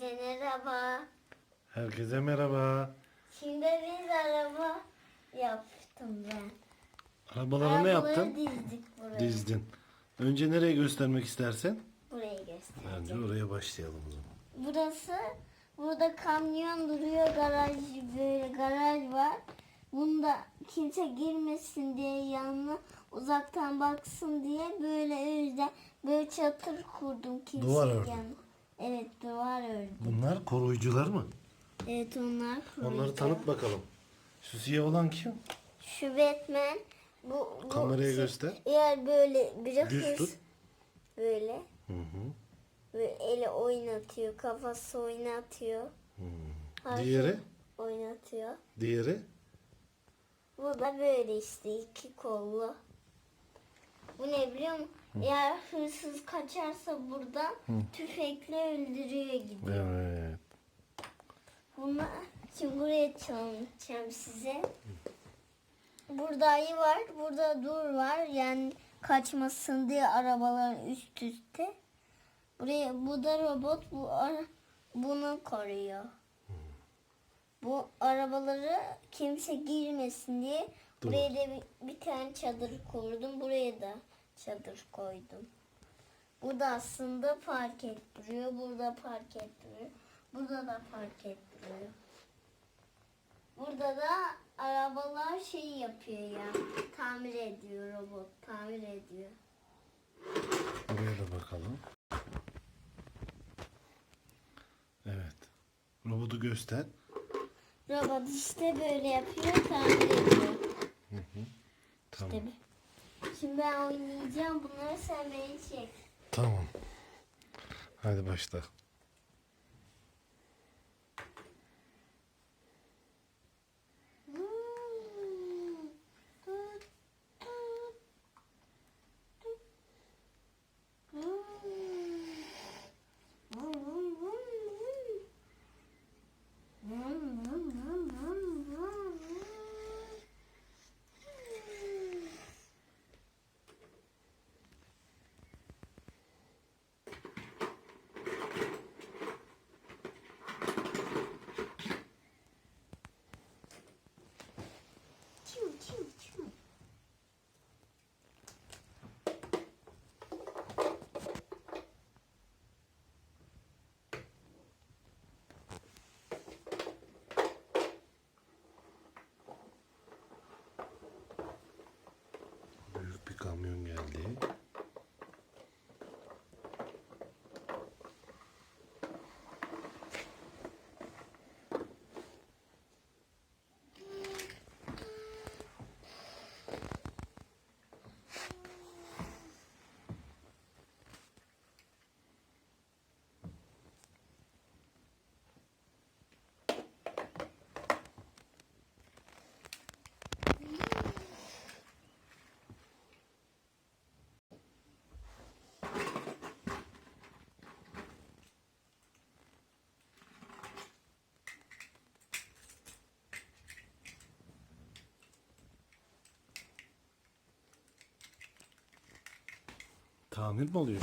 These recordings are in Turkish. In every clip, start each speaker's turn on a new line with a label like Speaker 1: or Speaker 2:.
Speaker 1: Herkese merhaba.
Speaker 2: Herkese merhaba.
Speaker 1: Şimdi biz araba yaptım ben.
Speaker 2: Arabaları ne yaptın?
Speaker 1: dizdik buraya.
Speaker 2: Dizdin. Önce nereye göstermek istersen?
Speaker 1: Burayı
Speaker 2: Bence
Speaker 1: göstereceğim.
Speaker 2: oraya başlayalım o zaman.
Speaker 1: Burası, burada kamyon duruyor, garaj böyle garaj var. Bunda kimse girmesin diye yanına uzaktan baksın diye böyle o yüzden böyle çatır kurdum kimse
Speaker 2: Duvar ördün.
Speaker 1: yan- Evet duvar ördüm.
Speaker 2: Bunlar koruyucular mı?
Speaker 1: Evet onlar
Speaker 2: Onları
Speaker 1: kuruydu.
Speaker 2: tanıt bakalım. Şu siyah olan kim?
Speaker 1: Şu Batman bu, bu
Speaker 2: Kameraya
Speaker 1: şey-
Speaker 2: göster.
Speaker 1: Eğer böyle biraz
Speaker 2: Düz tut.
Speaker 1: böyle
Speaker 2: Hı hı.
Speaker 1: böyle eli oynatıyor, kafası oynatıyor. Hareket
Speaker 2: Diğeri?
Speaker 1: oynatıyor.
Speaker 2: Diğeri?
Speaker 1: Bu da böyle işte iki kollu. Bu ne biliyor musun? Eğer hırsız kaçarsa buradan tüfekle öldürüyor gidiyor.
Speaker 2: Evet.
Speaker 1: Bunu şimdi buraya çalacağım size. Burada ayı var, burada dur var. Yani kaçmasın diye arabaların üst üste. Buraya bu da robot bu ara, bunu koruyor. Bu arabaları kimse girmesin diye
Speaker 2: Dur.
Speaker 1: buraya da bir, bir tane çadır kurdum. Buraya da çadır koydum. Burada aslında park ettiriyor. Burada park ettiriyor. Burada da park ettiriyor. Burada da arabalar şey yapıyor ya. Tamir ediyor robot. Tamir ediyor.
Speaker 2: Buraya da bakalım. Evet. Robotu göster.
Speaker 1: Robot işte böyle yapıyor. Tamir ediyor.
Speaker 2: Tamam.
Speaker 1: İşte Şimdi ben oynayacağım. Bunları sen beni çek.
Speaker 2: Tamam. Hadi başla. Tamir mi oluyor?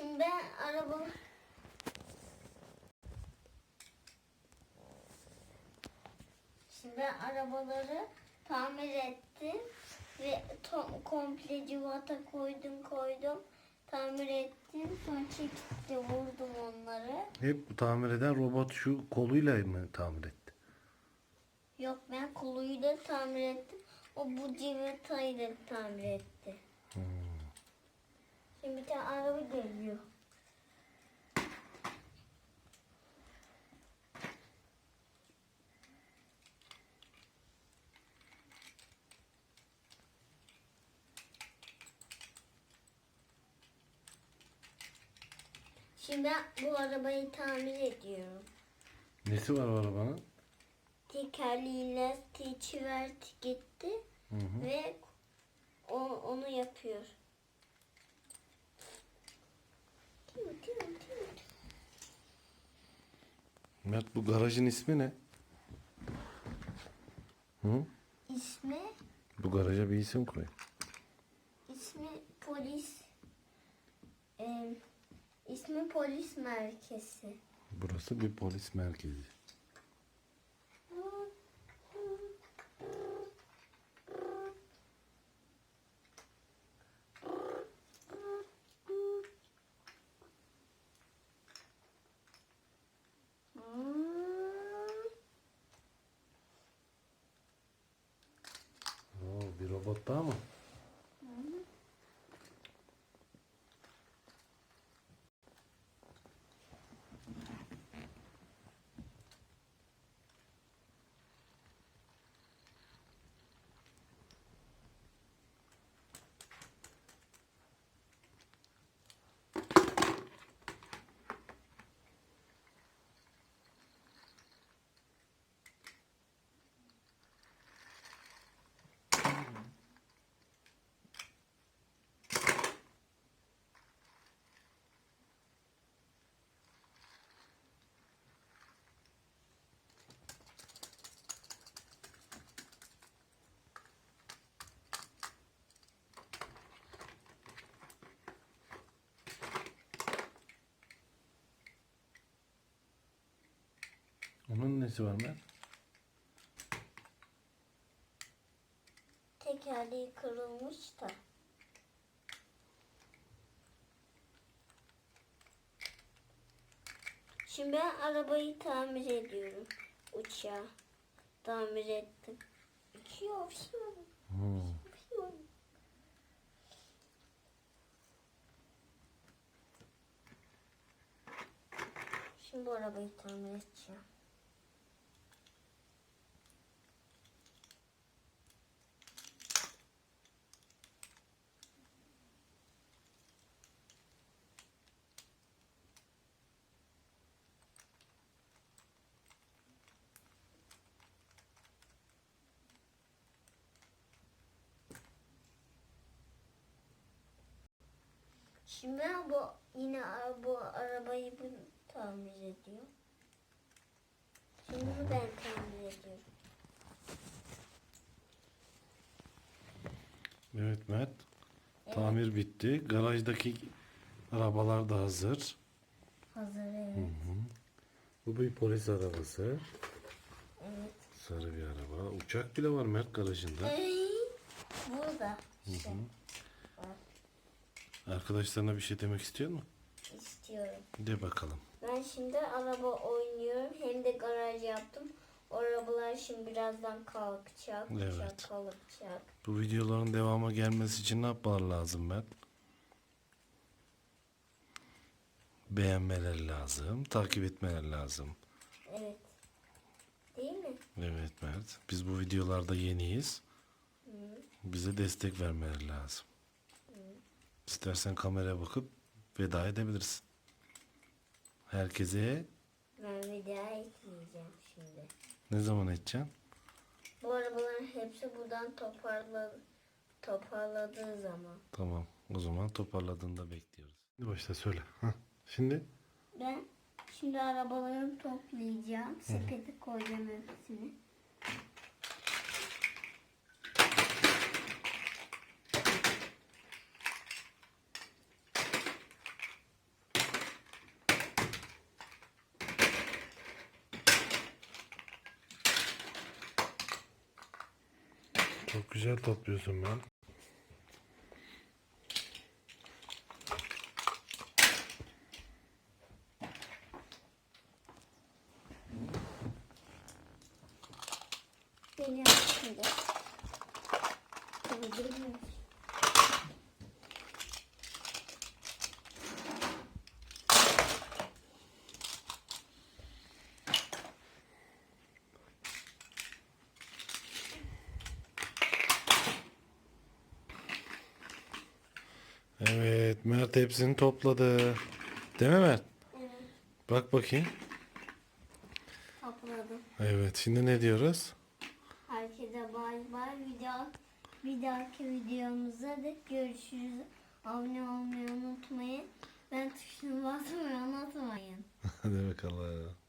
Speaker 1: Şimdi ben araba Şimdi ben arabaları tamir ettim ve to- komple civata koydum koydum tamir ettim sonra çekikle vurdum onları.
Speaker 2: Hep tamir eden robot şu koluyla mı tamir etti?
Speaker 1: Yok ben koluyla tamir ettim. O bu civatayı da tamir etti. Şimdi bir tane araba geliyor. Şimdi bu arabayı tamir ediyorum.
Speaker 2: Nesi var o arabanın?
Speaker 1: Tekerleği lastiği gitti
Speaker 2: Hı hı.
Speaker 1: ve o, onu yapıyor.
Speaker 2: Mert bu garajın ismi ne? Hı?
Speaker 1: İsmi,
Speaker 2: Bu garaja bir isim koy.
Speaker 1: ismi polis, e, ismi polis merkezi.
Speaker 2: Burası bir polis merkezi. Вот там роботами. Onun nesi var Mert?
Speaker 1: Tekerleği kırılmış da. Şimdi ben arabayı tamir ediyorum. Uçağı tamir ettim. Uçuyor, uçuyor, uçuyor. Şimdi bu arabayı tamir edeceğim. Şimdi bu yine bu arabayı bu tamir ediyor. Şimdi bu ben tamir ediyorum.
Speaker 2: Evet Mert. Tamir bitti. Garajdaki arabalar da hazır.
Speaker 1: Hazır evet.
Speaker 2: Bu bir polis arabası.
Speaker 1: Evet.
Speaker 2: Sarı bir araba. Uçak bile var Mert garajında.
Speaker 1: Burada işte
Speaker 2: Arkadaşlarına bir şey demek istiyor mu?
Speaker 1: istiyorum.
Speaker 2: De bakalım.
Speaker 1: Ben şimdi araba oynuyorum. Hem de garaj yaptım. O arabalar şimdi birazdan kalkacak.
Speaker 2: Evet.
Speaker 1: Uçak kalkacak.
Speaker 2: Bu videoların devamı gelmesi için ne yapmalar lazım Mert? Beğenmeler lazım. Takip etmeler lazım.
Speaker 1: Evet. Değil mi?
Speaker 2: Evet Mert. Biz bu videolarda yeniyiz. Bize destek vermeleri lazım. İstersen kameraya bakıp veda edebilirsin. Herkese
Speaker 1: Ben video ekleyeceğim şimdi.
Speaker 2: ne zaman edeceksin?
Speaker 1: Bu arabaların hepsi buradan toparla, toparladığı zaman.
Speaker 2: Tamam. O zaman toparladığında bekliyoruz. Şimdi başla söyle. Hah. Şimdi
Speaker 1: Ben şimdi arabalarımı toplayacağım. Sepete koyacağım hepsini.
Speaker 2: Çok güzel topluyorsun ben.
Speaker 1: Beni aslında. Tabii
Speaker 2: Mert hepsini topladı. Değil mi Mert?
Speaker 1: Evet.
Speaker 2: Bak bakayım.
Speaker 1: Topladım.
Speaker 2: Evet şimdi ne diyoruz?
Speaker 1: Herkese bay bay. Bir, daha, bir dahaki videomuzda da görüşürüz. Abone olmayı unutmayın. Ben tuşuna basmayı unutmayın.
Speaker 2: Hadi bakalım.